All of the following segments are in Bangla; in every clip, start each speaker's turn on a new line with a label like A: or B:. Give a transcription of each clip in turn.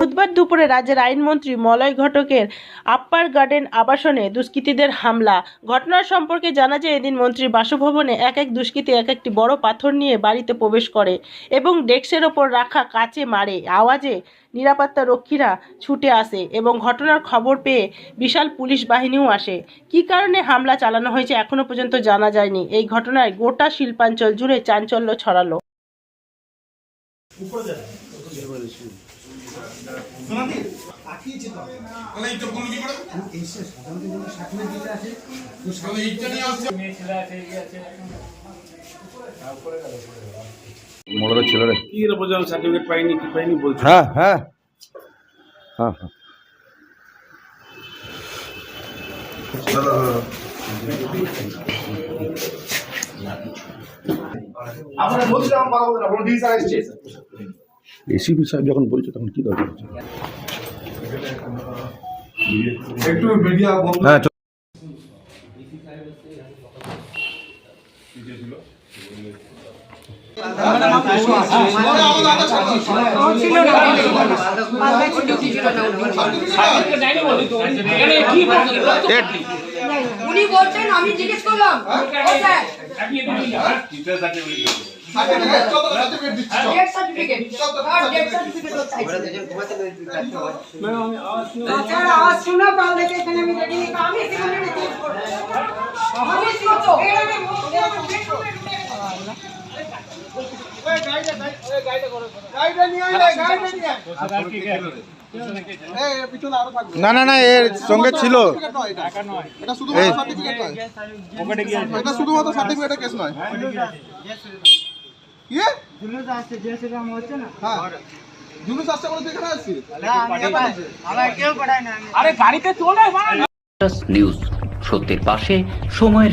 A: বুধবার দুপুরে রাজ্যের আইনমন্ত্রী মলয় ঘটকের আপ্পার গার্ডেন আবাসনে দুষ্কৃতীদের হামলা। ঘটনার সম্পর্কে জানা যায়, এদিন মন্ত্রীর বাসভবনে এক এক দুষ্কৃতী এক একটি বড় পাথর নিয়ে বাড়িতে প্রবেশ করে এবং ডেস্কের ওপর রাখা কাচে মারে। আওয়াজে নিরাপত্তা রক্ষীরা ছুটে আসে এবং ঘটনার খবর পেয়ে বিশাল পুলিশ বাহিনীও আসে। কী কারণে হামলা চালানো হয়েছে এখনও পর্যন্ত জানা যায়নি। এই ঘটনায় গোটা শিল্পাঞ্চল জুড়ে চাঞ্চল্য ছড়ালো।
B: মোড়াটা ছিল রে।
C: কি রে বোঝানো? সার্টিফিকেট পাইনি কি পাইনি বলছো?
B: হ্যাঁ হ্যাঁ। হ্যাঁ হ্যাঁ। এসিপি সাহেব যখন বলছে তখন কি দরকার
D: একটু মিডিয়া
B: হ্যাঁ
E: উনি বলছেন আমি জিজ্ঞেস করলাম। ও স্যার ডেথ সার্টিফিকেট
F: না না না এর সঙ্গে ছিল।
D: এটা শুধুমাত্র সার্টিফিকেট নয় এটা শুধুমাত্র সার্টিফিকেটের কেস নয়। কি? হ্যাঁ। জুলুস আসছে বলে তুই এখানে আসছিস
G: নিউজ সত্যের পাশে সময়ের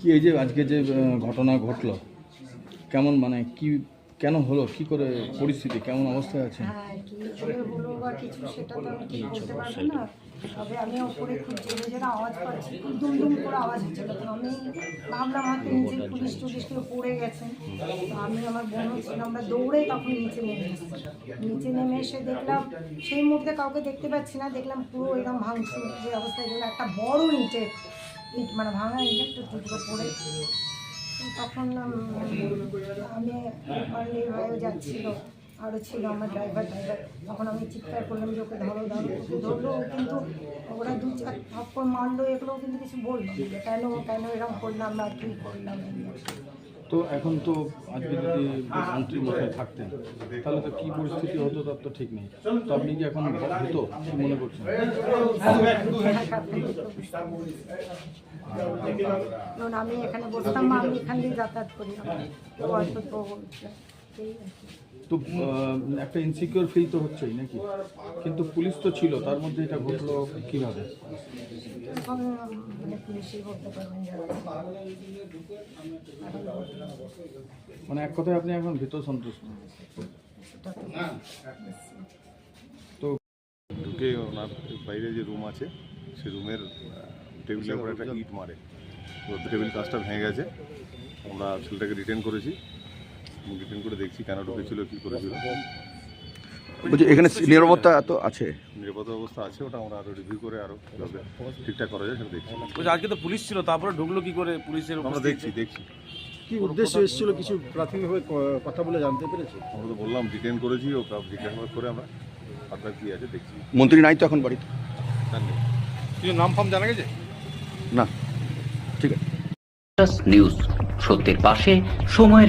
F: কি এই যে আজকে যে ঘটনা ঘটলো? কেমন মানে কি, কেন হলো? কি করে পরিস্থিতি? কেমন অবস্থায় আছে
E: হ্যাঁ আওয়াজ খুব দুম দুম করে আওয়াজ নিচে, পুলিশ পড়ে গেছেন আমি আমার আমরা দৌড়ে নিচে নেমে নিচে নেমে এসে দেখলাম, সেই মুহূর্তে কাউকে দেখতে পাচ্ছি না, দেখলাম পুরো এরকম ভাঙচুর যে অবস্থায় দেখলাম একটা বড় ইটের ইট মানে ভাঙা ইলেকট্রিক টুকরো পড়ে। তখন আমি এভাবে যাচ্ছিল। আরও ছিল আমার ড্রাইভার ড্রাইভার তখন আমি চিৎকার করলাম যে ওকে ধরো ধরো ধরলো। কিন্তু ওরা দু চার থাপ্পড় মারলো, এগুলোও কিন্তু কিছু বলল কেন কেন এরকম করলাম না কী করলাম।
F: তো এখন তো আজকে যদি মন্ত্রী মশাই থাকতেন, তাহলে তো কী পরিস্থিতি হতো তার তো ঠিক নেই। তো আপনি কি এখন ভীত? কি মনে করছেন?
E: আমি এখানে বসতাম, আমি এখান দিয়ে যাতায়াত করি। বয়স তো।
F: তো একটা ইনসিকিউর ফিল তো হচ্ছেই নাকি? কিন্তু পুলিশ তো ছিল, তার মধ্যে এটা ঘটলো কীভাবে?
E: মানে
F: এক কথায় আপনি এখন ভীত সন্তুষ্ট।
E: তো
H: ঢুকে ওনার বাইরে যে রুম আছে সেই রুমের টেবিলের উপর একটা ইট মারে। তো টেবিল কাজটা ভেঙে গেছে। আমরা ছেলেটাকে রিটার্ন করেছি। রিটার্ন করে দেখছি কেন ঢুকেছিল কী করেছিল।
B: বলছি এখানে নিরাপত্তা তো আছে।
H: নিরাপত্তা অবস্থা আছে ওটা আমরা আরও রিভিউ করে কীভাবে ঠিকঠাক করা যায় সেটা দেখছি।
C: বলছি আজকে তো পুলিশ ছিল তারপরে ঢুকলো কি করে পুলিশের
H: আমরা দেখছি দেখছি।
D: কি উদ্দেশ্য এসেছিল কিছু প্রাথমিকভাবে কথা বলে জানতে পেরেছি?
H: আমরা তো বললাম রিটার্ন করেছি ও রিটার্ন করে আমরা আপনার কী আছে দেখছি।
B: মন্ত্রী নাই তো এখন বাড়িতে?
D: কিছু নাম ফাম জানা গেছে?
B: না ঠিক আছে।
G: নিউজ সত্যের পাশে সময়ের